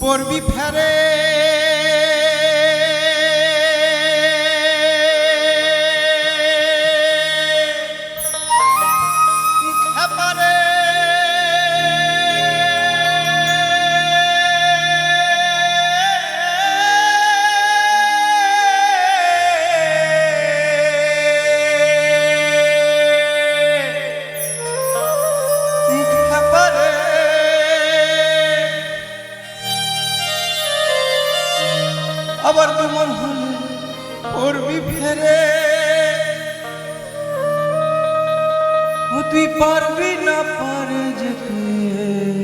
পড়বি ফেরে। আবার তোমার হলে করবি ফেরে। তুই পারবি না পারে যেতে।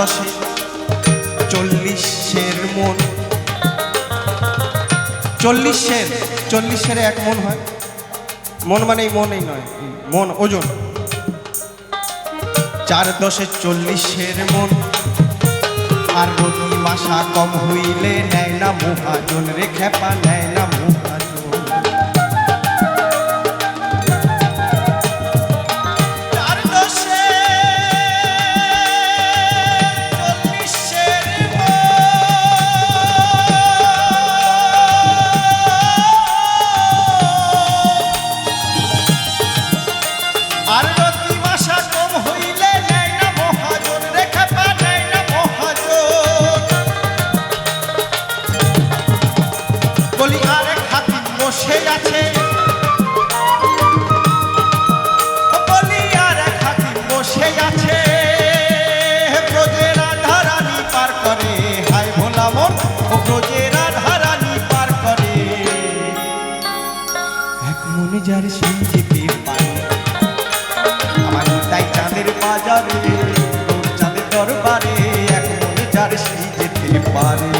দশে চল্লিশের মন। চল্লিশের চল্লিশের এক মন হয়। মন মানে মনেই নয়, মন, ওজন। চার দশে চল্লিশের মন। আর রবি মাসা কম হইলে নেয় না মহাজন রে খেপা নেয় না চাঁদের বাজারে চাঁদের দরবারে এক মনে চার সেই যেতে পারে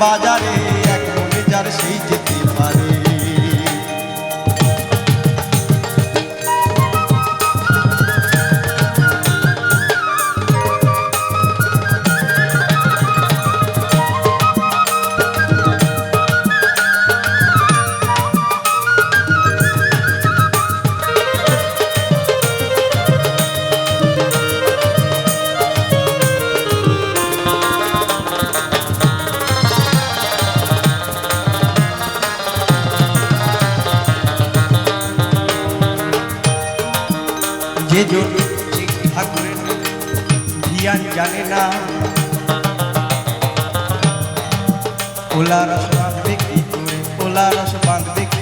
বাজারে এক মনে যার সেই যেতে ধিয়ান জানে না। ওলা রস বাঁধবে কি করে? ওলা রস বাঁধবে কি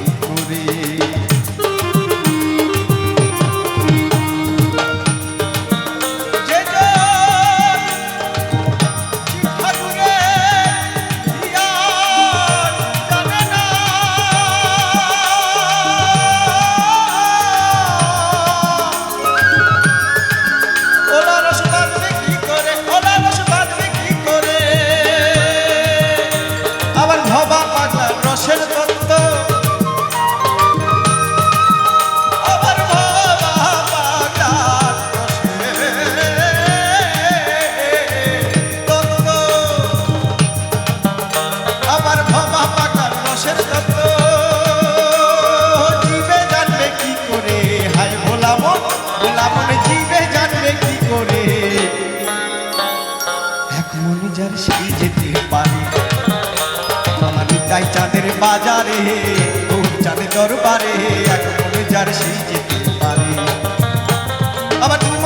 মিশে যেতে পারি। তোমার তাই চাঁদের বাজারে ও চাঁদের দরবারে এক মনে যার সেই যেতে পারি আমার তুমি